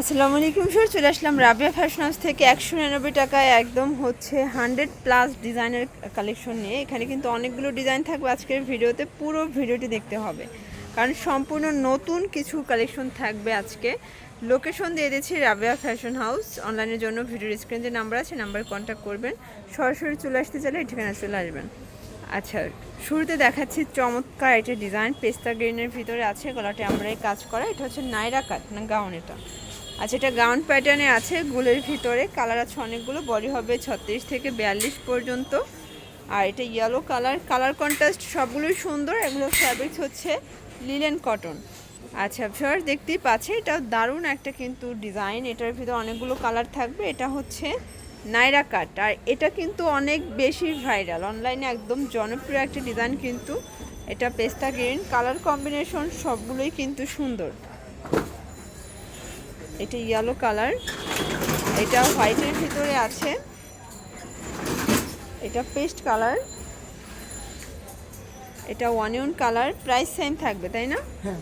আসসালামু আলাইকুম স্যার চলে আসলাম রাবিয়া ফ্যাশন হাউস থেকে একশো নিরানব্বই টাকায় একদম হচ্ছে হান্ড্রেড প্লাস ডিজাইনের কালেকশন নিয়ে। এখানে কিন্তু অনেকগুলো ডিজাইন থাকবে। আজকের ভিডিওতে পুরো ভিডিওটি দেখতে হবে। কারণ সম্পূর্ণ নতুন কিছু কালেকশন থাকবে আজকে। লোকেশন দিয়ে দিয়েছি রাবিয়া ফ্যাশন হাউস অনলাইনের জন্য ভিডিওর স্ক্রিন যে নাম্বার আছে নাম্বারে কন্ট্যাক্ট করবেন। সরাসরি চলে আসতে চাইলে ঠিকানা চলে আসবেন। আচ্ছা শুরুতে দেখাচ্ছি চমৎকার এটা ডিজাইন পেস্তা গ্রিনের ভিতরে আছে, গলাটি আমরা কাজ করা। এটা হচ্ছে নাইরা কাট না গাউন এটা। আচ্ছা এটা গাউন প্যাটার্নে আছে, গুলের ভিতরে কালার আছে অনেকগুলো বডি হবে ছত্রিশ থেকে বিয়াল্লিশ পর্যন্ত। আর এটা ইয়েলো কালার কালার কন্ট্রাস্ট সবগুলোই সুন্দর, এগুলো ফ্যাব্রিক্স হচ্ছে লিলেন কটন আচ্ছা ফিওর দেখতেই পাচ্ছে, এটা দারুণ একটা কিন্তু ডিজাইন এটার ভিতরে অনেকগুলো কালার থাকবে, এটা হচ্ছে নাইরা কাট। আর এটা কিন্তু অনেক বেশি ভাইরাল অনলাইনে একদম জনপ্রিয় একটা ডিজাইন কিন্তু এটা পেস্তা গ্রিন কালার কম্বিনেশন সবগুলোই কিন্তু সুন্দর। এটা ইয়েলো কালার এটা হোয়াইটের ভিতরে আছে এটা পেস্ট কালার এটা ওয়ানিয়ন কালার প্রাইস সেম থাকবে তাই না? হ্যাঁ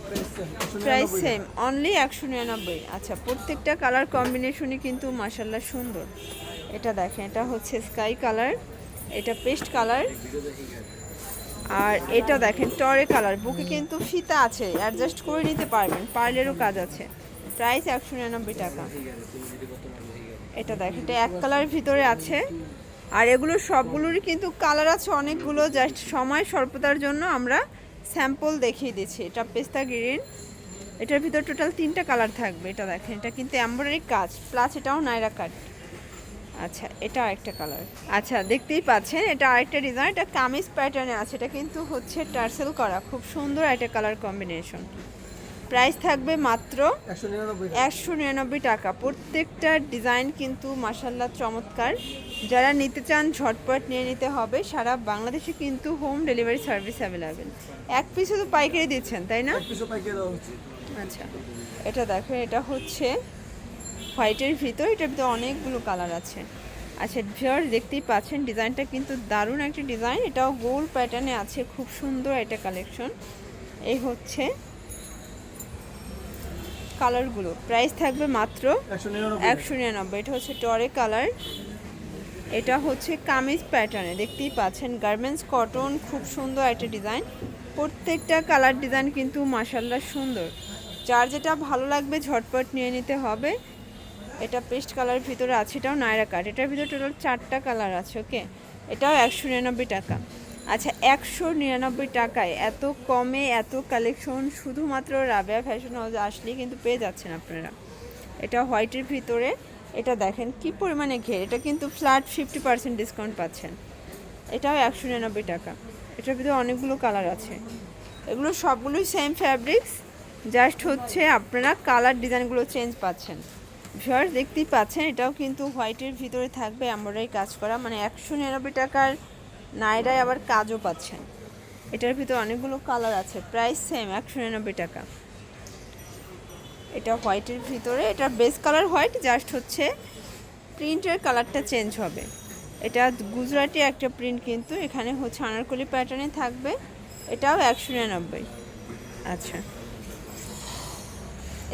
প্রাইস সেম অনলি একশো নিরানব্বই। আচ্ছা প্রত্যেকটা কালার কম্বিনেশনই কিন্তু মাসাল্লাহ সুন্দর। এটা দেখেন এটা হচ্ছে স্কাই কালার এটা পেস্ট কালার আর এটা দেখেন টরে কালার বুকে কিন্তু ফিতা আছে অ্যাডজাস্ট করে নিতে পারবেন পার্লেরও কাজ আছে। প্রাইস একশো নিরানব্বই টাকা। এটা দেখেন এটা এক কালারের ভিতরে আছে। আর এগুলো সবগুলোরই কিন্তু কালার আছে অনেকগুলো জাস্ট সময় স্বল্পতার জন্য আমরা স্যাম্পল দেখিয়ে দিচ্ছি। এটা পেস্তা গ্রিন। এটার ভিতর টোটাল তিনটা কালার থাকবে এটা দেখেন। এটা কিন্তু এমব্রয়ডারি কাজ প্লাস এটাও নাইরা কাট। আচ্ছা এটা আরেকটা কালার। আচ্ছা দেখতেই পাচ্ছেন এটা আরেকটা ডিজাইন এটা কামিজ প্যাটার্নে আছে। এটা কিন্তু হচ্ছে টার্সেল করা খুব সুন্দর একটা কালার কম্বিনেশন প্রাইস থাকবে মাত্র একশো নিরানব্বই টাকা। প্রত্যেকটা ডিজাইন কিন্তু মাসাল্লাহ চমৎকার। যারা নিতে চান ঝটপট নিয়ে নিতে হবে। সারা বাংলাদেশে কিন্তু হোম ডেলিভারি সার্ভিস অ্যাভেলেবেল এক পিস তো পাইকারি দিচ্ছেন তাই না? পিসও আচ্ছা এটা দেখেন এটা হচ্ছে হোয়াইটের ভিতর। এটার ভিতরে অনেকগুলো কালার আছে। আচ্ছা ভিওর দেখতেই পাচ্ছেন ডিজাইনটা কিন্তু দারুণ একটা ডিজাইন। এটাও গোল প্যাটার্নে আছে খুব সুন্দর একটা কালেকশন এই হচ্ছে কালারগুলো। প্রাইস থাকবে মাত্র একশো নিরানব্বই। এটা হচ্ছে টরে কালার। এটা হচ্ছে কামিজ প্যাটার্নে দেখতেই পাচ্ছেন গার্মেন্টস কটন খুব সুন্দর একটা ডিজাইন প্রত্যেকটা কালার ডিজাইন কিন্তু মাসাল্লাহ সুন্দর। যার যেটা ভালো লাগবে ঝটপট নিয়ে নিতে হবে। এটা পেস্ট কালার ভিতরে আছে এটাও নায়রা কাট এটার ভিতরে টোটাল চারটা কালার আছে ওকে এটাও একশো নিরানব্বই টাকা। আচ্ছা একশো নিরানব্বই টাকায় এত কমে এত কালেকশন শুধুমাত্র রাবেয়া ফ্যাশন হাউসে আসলেই কিন্তু পেয়ে যাচ্ছেন আপনারা। এটা হোয়াইটের ভিতরে, এটা দেখেন কি পরিমাণে ঘের, এটা কিন্তু ফ্ল্যাট ফিফটি পার্সেন্ট ডিসকাউন্ট পাচ্ছেন। এটাও একশো নিরানব্বই টাকা। এটার ভিতরে অনেকগুলো কালার আছে। এগুলো সবগুলোই সেম ফ্যাব্রিক্স জাস্ট হচ্ছে আপনারা কালার ডিজাইনগুলো চেঞ্জ পাচ্ছেন। ভিউয়ার্স দেখতেই পাচ্ছেন, এটাও কিন্তু হোয়াইটের ভিতরে থাকবে, আমরাই কাজ করা। মানে একশো নিরানব্বই টাকার নাইরায় আবার কাজও পাচ্ছেন। এটার ভিতরে অনেকগুলো কালার আছে প্রাইস সেম একশো নিরানব্বই টাকা। এটা হোয়াইটের ভিতরে, এটা বেস কালার হোয়াইট জাস্ট হচ্ছে প্রিন্টের কালারটা চেঞ্জ হবে। এটা গুজরাটি একটা প্রিন্ট কিন্তু, এখানে হচ্ছে আনারকলি প্যাটার্নে থাকবে, এটাও একশো নিরানব্বই। আচ্ছা।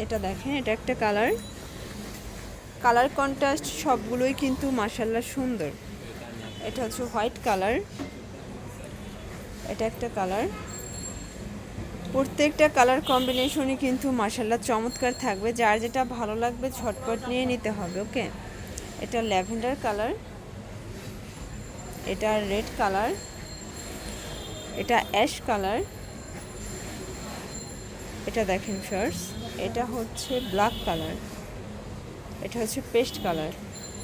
এটা দেখেন, এটা একটা কালার কালার কন্ট্রাস্ট সবগুলোই কিন্তু মাসাল্লাহ সুন্দর। এটা হচ্ছে হোয়াইট কালার। এটা একটা কালার। প্রত্যেকটা কালার কম্বিনেশনই কিন্তু মাসাল্লাহ চমৎকার থাকবে। যার যেটা ভালো লাগবে ঝটপট নিয়ে নিতে হবে, ওকে? এটা ল্যাভেন্ডার কালার। এটা রেড কালার। এটা অ্যাশ কালার। এটা দেখেন ফার্স এটা হচ্ছে ব্ল্যাক কালার। এটা হচ্ছে পেস্ট কালার।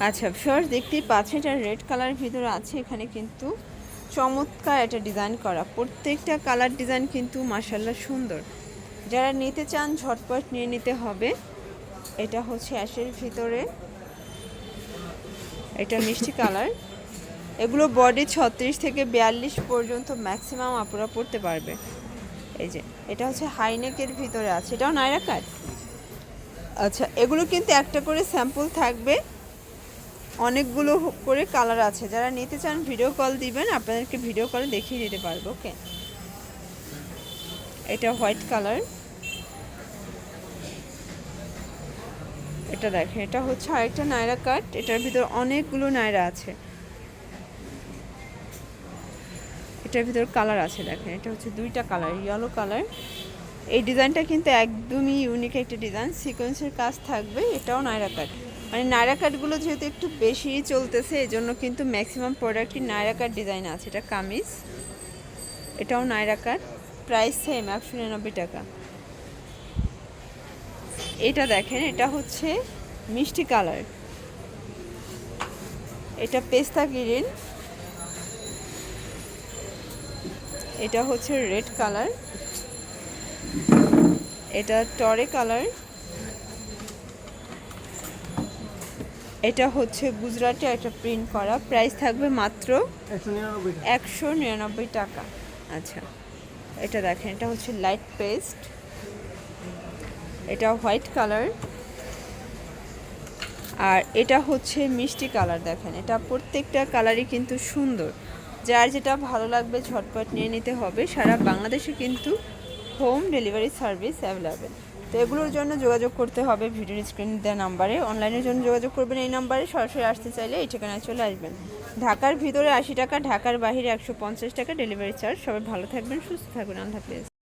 আচ্ছা ফার্স দেখতেই পাচ্ছেন এটা রেড কালার ভিতরে আছে, এখানে কিন্তু চমৎকার একটা ডিজাইন করা। প্রত্যেকটা কালার ডিজাইন কিন্তু মাসাল্লাহ সুন্দর। যারা নিতে চান, ঝটপট নিয়ে নিতে হবে। এটা হচ্ছে অ্যাশের ভিতরে। এটা মিষ্টি কালার এগুলো বডি ছত্রিশ থেকে বিয়াল্লিশ পর্যন্ত ম্যাক্সিমাম আপনারা পড়তে পারবে। এই যে, এটা হচ্ছে হাইনেকের ভিতরে আছে। এটাও নাইরা কাট আচ্ছা এগুলো কিন্তু একটা করে স্যাম্পল থাকবে। অনেকগুলো করে কালার আছে। যারা নিতে চান ভিডিও কল দিবেন, আপনাদেরকে ভিডিও কলে দেখিয়ে দিতে পারব ওকে এটা হোয়াইট কালার এটা দেখেন, এটা হচ্ছে আরেকটা নায়রা কাট এটার ভিতর অনেকগুলো নায়রা আছে। এটার ভিতর কালার আছে, দেখেন, এটা হচ্ছে দুইটা কালার ইয়েলো কালার এই ডিজাইনটা কিন্তু একদমই ইউনিক একটা ডিজাইন সিকোয়েন্সের কাজ থাকবে, এটাও নায়রা কাট মানে নায়রা কাটগুলো যেহেতু একটু বেশি চলতেছে এই জন্য কিন্তু ম্যাক্সিমাম প্রোডাক্টই নায়রা কাট ডিজাইন আছে। এটা কামিজ, এটাও নায়রা কাট প্রাইস সেম একশো নিরানব্বই টাকা। এটা দেখেন, এটা হচ্ছে মিষ্টি কালার এটা পেস্তা গ্রিন। এটা হচ্ছে রেড কালার এটা টরে কালার এটা হচ্ছে গুজরাটে একটা প্রিন্ট করা। প্রাইস থাকবে মাত্র একশো নিরানব্বই টাকা। আচ্ছা এটা দেখেন, এটা হচ্ছে লাইট পেস্ট এটা হোয়াইট কালার আর এটা হচ্ছে মিষ্টি কালার দেখেন। এটা প্রত্যেকটা কালারই কিন্তু সুন্দর। যার যেটা ভালো লাগবে ঝটপট নিয়ে নিতে হবে। সারা বাংলাদেশে কিন্তু হোম ডেলিভারি সার্ভিস অ্যাভেলেবেল তো এগুলোর জন্য যোগাযোগ করতে হবে ভিডিওর স্ক্রিন দেওয়া নাম্বারে। অনলাইনের জন্য যোগাযোগ করবেন এই নাম্বারে, সরাসরি আসতে চাইলে এই ঠিকানায় চলে আসবেন। ঢাকার ভিতরে আশি টাকা, ঢাকার বাহিরে একশো পঞ্চাশ টাকা ডেলিভারি চার্জ সবাই ভালো থাকবেন, সুস্থ থাকবেন, আল্লাহ